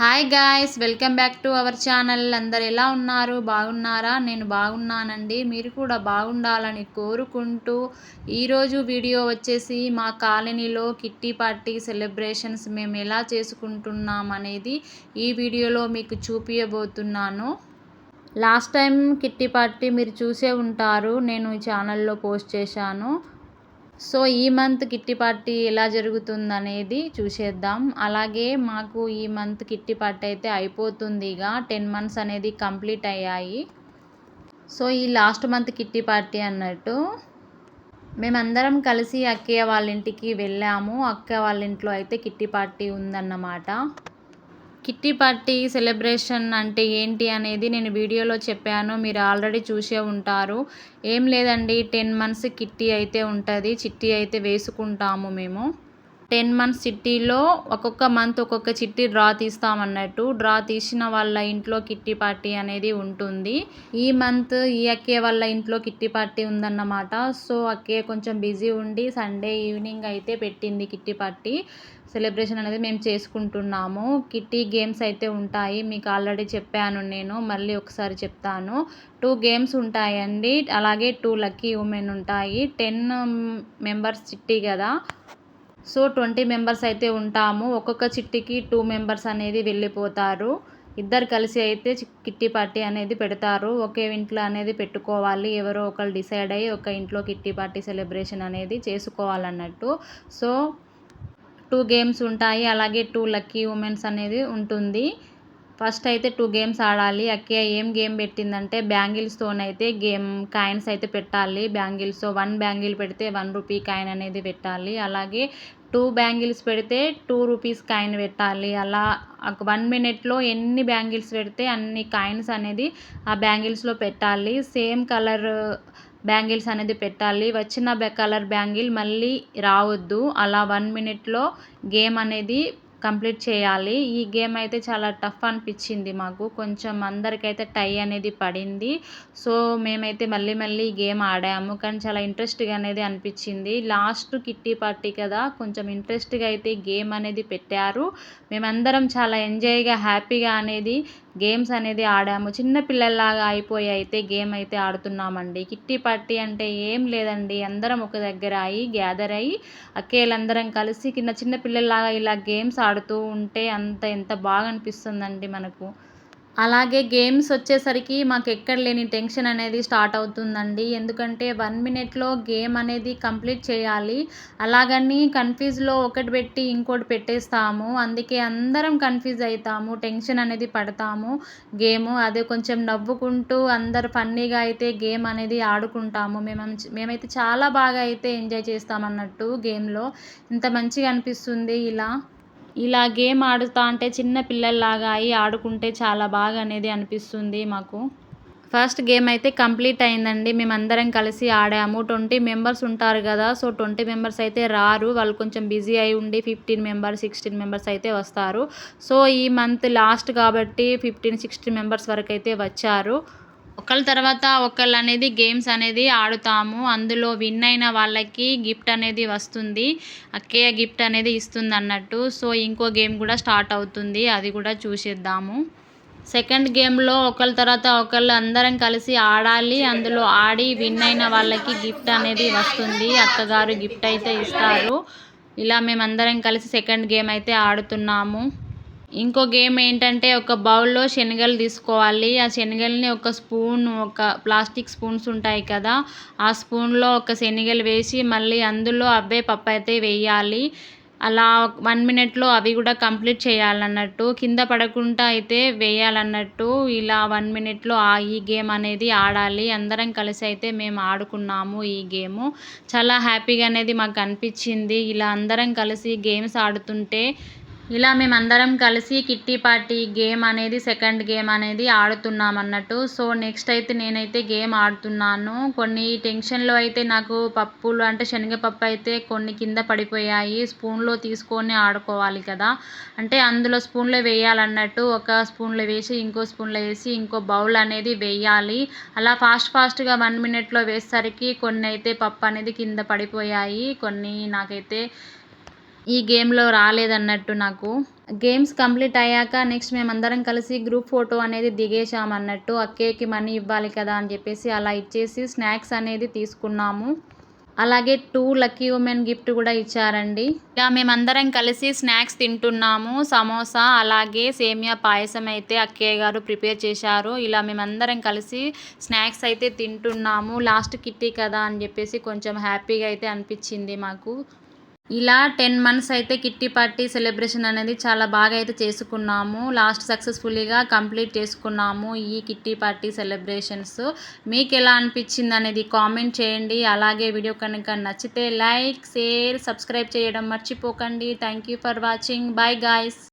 Hi guys welcome back to our channel అందరు ఎలా ఉన్నారు? బాగున్నారా? నేను బాగున్నానండి. మీరు కూడా బాగుండాలని కోరుకుంటూ ఈరోజు వీడియో వచ్చేసి మా కాలనీలో కిట్టి పార్టీ సెలబ్రేషన్స్ మేము ఎలా చేసుకుంటున్నాం అనేది ఈ వీడియోలో మీకు చూపించబోతున్నాను లాస్ట్ టైం కిట్టి పార్టీ మీరు చూసే ఉంటారు. నేను ఈ ఛానల్లో పోస్ట్ చేశాను. సో ఈ మంత్ కిట్టి పార్టీ ఎలా జరుగుతుంది అనేది చూసేద్దాం. అలాగే మాకు ఈ మంత్ కిట్టి పార్టీ అయితే అయిపోతుంది ఇక. టెన్ మంత్స్ అనేది కంప్లీట్ అయ్యాయి. సో ఈ లాస్ట్ మంత్ కిట్టి పార్టీ అన్నట్టు మేమందరం కలిసి అక్కయ్య వాళ్ళ ఇంటికి వెళ్ళాము. అక్క వాళ్ళ ఇంట్లో అయితే కిట్టి పార్టీ ఉందన్నమాట. కిట్టి పార్టీ సెలబ్రేషన్ అంటే ఏంటి అనేది నేను వీడియోలో చెప్పాను. మీరు ఆల్రెడీ చూసే ఉంటారు. ఏం లేదండి టెన్ మంత్స్ కిట్టి అయితే ఉంటుంది. చిట్టి అయితే వేసుకుంటాము మేము. టెన్ మంత్స్ చిట్టీలో ఒక్కొక్క మంత్ ఒక్కొక్క చిట్టి డ్రా తీస్తామన్నట్టు. డ్రా తీసిన వాళ్ళ ఇంట్లో కిట్టి పార్టీ అనేది ఉంటుంది. ఈ మంత్ ఈ అక్కే వాళ్ళ ఇంట్లో కిట్టి పార్టీ ఉందన్నమాట. సో అక్కే కొంచెం బిజీ ఉండి సండే ఈవినింగ్ అయితే పెట్టింది కిట్టి పార్టీ. సెలబ్రేషన్ అనేది మేము చేసుకుంటున్నాము. కిట్టి గేమ్స్ అయితే ఉంటాయి. మీకు ఆల్రెడీ చెప్పాను నేను. మళ్ళీ ఒకసారి చెప్తాను. టూ గేమ్స్ ఉంటాయండి. అలాగే టూ లక్కీ ఉమెన్ ఉంటాయి. టెన్ మెంబర్స్ చిట్టి కదా. సో ట్వంటీ మెంబర్స్ అయితే ఉంటాము. ఒక్కొక్క చిట్టికి టూ మెంబర్స్ అనేది వెళ్ళిపోతారు. ఇద్దరు కలిసి అయితే కిట్టి పార్టీ అనేది పెడతారు. ఒకే ఇంట్లో అనేది పెట్టుకోవాలి. ఎవరో ఒకరు డిసైడ్ అయ్యి ఒక ఇంట్లో కిట్టి పార్టీ సెలబ్రేషన్ అనేది చేసుకోవాలన్నట్టు. సో టూ గేమ్స్ ఉంటాయి. అలాగే టూ లక్కీ ఉమెన్స్ అనేది ఉంటుంది. ఫస్ట్ అయితే టూ గేమ్స్ ఆడాలి. అక్కయ్య ఏం గేమ్ పెట్టిందంటే బ్యాంగిల్స్తోనైతే గేమ్ కాయిన్స్ అయితే పెట్టాలి. బ్యాంగిల్స్ వన్ బ్యాంగిల్ పెడితే వన్ రూపీ కాయిన్ అనేది పెట్టాలి. అలాగే టూ బ్యాంగిల్స్ పెడితే టూ రూపీస్ కాయిన్ పెట్టాలి. అలా వన్ మినిట్లో ఎన్ని బ్యాంగిల్స్ పెడితే అన్ని కాయిన్స్ అనేది ఆ బ్యాంగిల్స్లో పెట్టాలి. సేమ్ కలర్ బ్యాంగిల్స్ అనేది పెట్టాలి. వచ్చిన కలర్ బ్యాంగిల్ మళ్ళీ రావద్దు. అలా వన్ మినిట్లో గేమ్ అనేది కంప్లీట్ చేయాలి. ఈ గేమ్ అయితే చాలా టఫ్ అనిపించింది మాకు. కొంచెం అందరికైతే టై అనేది పడింది. సో మేమైతే మళ్ళీ మళ్ళీ గేమ్ ఆడాము. కానీ చాలా ఇంట్రెస్ట్గా అనేది అనిపించింది. లాస్ట్ కిట్టి పార్టీ కదా కొంచెం ఇంట్రెస్ట్గా అయితే గేమ్ అనేది పెట్టారు. మేమందరం చాలా ఎంజాయ్గా హ్యాపీగా అనేది గేమ్స్ అనేది ఆడాము. చిన్న పిల్లల్లాగా అయిపోయి అయితే గేమ్ అయితే ఆడుతున్నామండి. కిట్టి పార్టీ అంటే ఏం లేదండి. అందరం ఒక దగ్గర అయ్యి గ్యాదర్ అయ్యి అక్కేలందరం కలిసి కింద చిన్న పిల్లల్లాగా ఇలా గేమ్స్ ఆడుతూ ఉంటే అంత ఎంత బాగా అనిపిస్తుందండి మనకు. అలాగే గేమ్స్ వచ్చేసరికి మాకు ఎక్కడ లేని టెన్షన్ అనేది స్టార్ట్ అవుతుందండి. ఎందుకంటే వన్ మినిట్లో గేమ్ అనేది కంప్లీట్ చేయాలి. అలాగని కన్ఫ్యూజ్లో ఒకటి పెట్టి ఇంకోటి పెట్టేస్తాము. అందుకే అందరం కన్ఫ్యూజ్ అవుతాము టెన్షన్ అనేది పడతాము. గేమ్ అదే కొంచెం నవ్వుకుంటూ అందరు ఫన్నీగా అయితే గేమ్ అనేది ఆడుకుంటాము. మేము మేమైతే చాలా బాగా అయితే ఎంజాయ్ చేస్తామన్నట్టు గేమ్లో. ఇంత మంచిగా అనిపిస్తుంది ఇలా. ఇలా గేమ్ ఆడుతా అంటే చిన్న పిల్లల్లాగా అయి ఆడుకుంటే చాలా బాగా అనేది అనిపిస్తుంది మాకు. ఫస్ట్ గేమ్ అయితే కంప్లీట్ అయిందండి. మేమందరం కలిసి ఆడాము. ట్వంటీ మెంబర్స్ ఉంటారు కదా సో ట్వంటీ మెంబర్స్ అయితే రారు. వాళ్ళు కొంచెం బిజీ అయి ఉండి ఫిఫ్టీన్ మెంబర్స్ సిక్స్టీన్ మెంబర్స్ అయితే వస్తారు. సో ఈ మంత్ లాస్ట్ కాబట్టి ఫిఫ్టీన్ సిక్స్టీన్ మెంబర్స్ వరకు అయితే వచ్చారు. ఒకళ్ళ తర్వాత ఒకళ్ళు అనేది గేమ్స్ అనేది ఆడుతాము. అందులో విన్ అయిన వాళ్ళకి గిఫ్ట్ అనేది వస్తుంది. అక్కయ్య గిఫ్ట్ అనేది ఇస్తుంది అన్నట్టు సో ఇంకో గేమ్ కూడా స్టార్ట్ అవుతుంది. అది కూడా చూసేద్దాము. సెకండ్ గేమ్లో ఒకళ్ళ తర్వాత ఒకళ్ళు అందరం కలిసి ఆడాలి. అందులో ఆడి విన్ అయిన వాళ్ళకి గిఫ్ట్ అనేది వస్తుంది. అక్కగారు గిఫ్ట్ అయితే ఇస్తారు. ఇలా మేమందరం కలిసి సెకండ్ గేమ్ అయితే ఆడుతున్నాము. ఇంకో గేమ్ ఏంటంటే ఒక బౌల్లో శనగలు తీసుకోవాలి. ఆ శనగల్ని ఒక స్పూన్ ఒక ప్లాస్టిక్ స్పూన్స్ ఉంటాయి కదా ఆ స్పూన్లో ఒక శనగలు వేసి మళ్ళీ అందులో అవే పప్పు అయితే వేయాలి. అలా వన్ మినిట్లో అవి కూడా కంప్లీట్ చేయాలన్నట్టు కింద పడకుండా అయితే వేయాలన్నట్టు ఇలా వన్ మినిట్లో ఆ ఈ గేమ్ అనేది ఆడాలి. అందరం కలిసి అయితే మేము ఆడుకున్నాము ఈ గేము. చాలా హ్యాపీగా అనేది మాకు అనిపించింది. ఇలా అందరం కలిసి గేమ్స్ ఆడుతుంటే ఇలా మేమందరం కలిసి కిట్టి పార్టీ గేమ్ అనేది సెకండ్ గేమ్ అనేది ఆడుతున్నాం అన్నట్టు సో నెక్స్ట్ అయితే నేనైతే గేమ్ ఆడుతున్నాను. కొన్ని టెన్షన్లో అయితే నాకు పప్పులు అంటే శనగపప్పు అయితే కొన్ని కింద పడిపోయాయి. స్పూన్లో తీసుకొని ఆడుకోవాలి కదా. అంటే అందులో స్పూన్లో వేయాలన్నట్టు ఒక స్పూన్లో వేసి ఇంకో స్పూన్లో వేసి ఇంకో బౌల్ అనేది వేయాలి. అలా ఫాస్ట్ ఫాస్ట్గా వన్ మినిట్లో వేసేసరికి కొన్ని అయితే పప్పు అనేది కింద పడిపోయాయి. కొన్ని నాకైతే ఈ గేమ్లో రాలేదన్నట్టు నాకు. గేమ్స్ కంప్లీట్ అయ్యాక నెక్స్ట్ మేమందరం కలిసి గ్రూప్ ఫోటో అనేది దిగేసాం అన్నట్టు అక్కేకి మనీ ఇవ్వాలి కదా అని చెప్పేసి అలా ఇచ్చేసి స్నాక్స్ అనేది తీసుకున్నాము. అలాగే టూ లక్కీ ఉమెన్ గిఫ్ట్ కూడా ఇచ్చారండి. ఇక మేమందరం కలిసి స్నాక్స్ తింటున్నాము. సమోసా అలాగే సేమియా పాయసం అయితే అక్కయ్య గారు ప్రిపేర్ చేశారు. ఇలా మేమందరం కలిసి స్నాక్స్ అయితే తింటున్నాము. లాస్ట్ కిట్టి కదా అని చెప్పేసి కొంచెం హ్యాపీగా అయితే అనిపించింది మాకు. ఇలా టెన్ మంత్స్ అయితే కిట్టి పార్టీ సెలబ్రేషన్ అనేది చాలా బాగా అయితే చేసుకున్నాము. లాస్ట్ సక్సెస్ఫుల్గా కంప్లీట్ చేసుకున్నాము ఈ కిట్టి పార్టీ సెలబ్రేషన్స్. మీకు ఎలా అనిపించింది అనేది కామెంట్ చేయండి. అలాగే వీడియో కనుక నచ్చితే లైక్ షేర్ సబ్స్క్రైబ్ చేయడం మర్చిపోకండి. Thank you for watching. Bye guys.